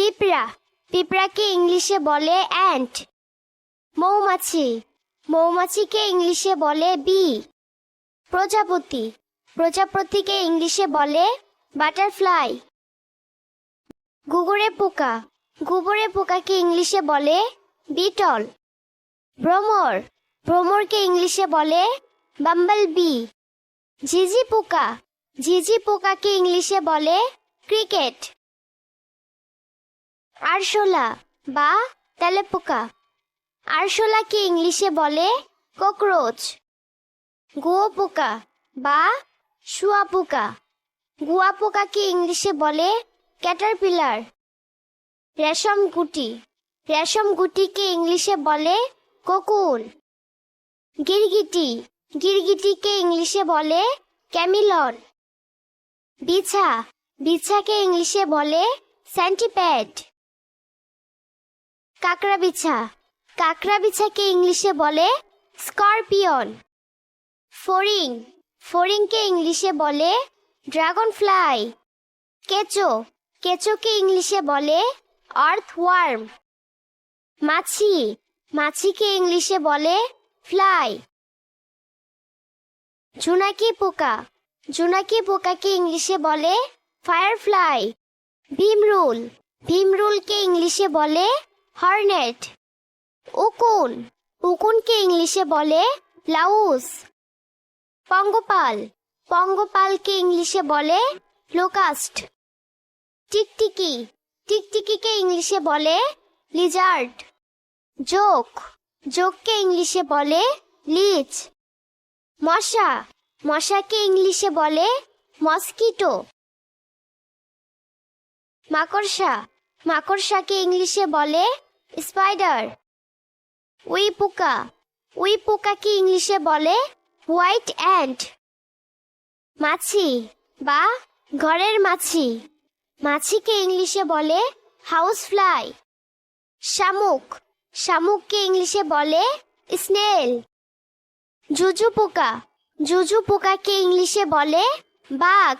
পিঁপড়া, পিঁপড়াকে ইংলিশে বলে অ্যান্ট মৌমাছি, মৌমাছিকে ইংলিশে বলে বি প্রজাপতি, প্রজাপতিকে ইংলিশে বলে বাটারফ্লাই গুগুরে পোকা গুবরে পোকাকে ইংলিশে বলে বিটল ভ্রমর, ভ্রমরকে ইংলিশে বলে বাম্বল বি ঝিঝি পোকা, ঝিঝি পোকাকে ইংলিশে বলে ক্রিকেট আরশোলা বা তেলেপোকা আরশোলাকে ইংলিশে বলে? ককরোচ। গুয়ো পোকা। বা, শুয়া পোকা। গুয়া পোকাকে ইংলিশে বলে? ক্যাটারপিলার। রেশম গুটি। রেশম গুটিকে ইংলিশে বলে? কোকুন গিরগিটি। গিরগিটিকে ইংলিশে বলে? ক্যামিলন। বিছা। বিছাকে ইংলিশে বলে? সেন্টিপ্যাড। কাকড়া বিছা কাকড়া বিছাকে ইংলিশে বলে স্করপিয়ন। ফড়িং ফড়িংকে ইংলিশে বলে ড্রাগন ফ্লাই কেঁচো। কেঁচোকে ইংলিশে বলে আর্থওয়ার্ম মাছি। মাছিকে ইংলিশে বলে ফ্লাই। জোনাকি পোকা। জোনাকি পোকাকে ইংলিশে বলে ফায়ারফ্লাই। ভীমরুল। ভীমরুলকে ইংলিশে বলে হর্নেট। উকুন। উকুনকে ইংলিশে বলে লাউস। পঙ্গপাল। পঙ্গপালকে ইংলিশে বলে লোকাস্ট। টিকটিকি। টিকটিকিকে ইংলিশে বলে লিজার্ড। জোক। জোককে ইংলিশে বলে লিচ। মশা। মশাকে ইংলিশে বলে মস্কিটো। মাকড়সা। মাকড়সাকে ইংলিশে বলে স্পাইডার। উই পোকা। উই পোকাকে ইংলিশে বলে হোয়াইট অ্যান্ট। মাছি বা ঘরের মাছি। মাছিকে ইংলিশে বলে হাউস ফ্লাই। শামুক। শামুককে ইংলিশে বলে স্নেল। জুজু পোকা। জুজু পোকাকে ইংলিশে বলে বাঘ।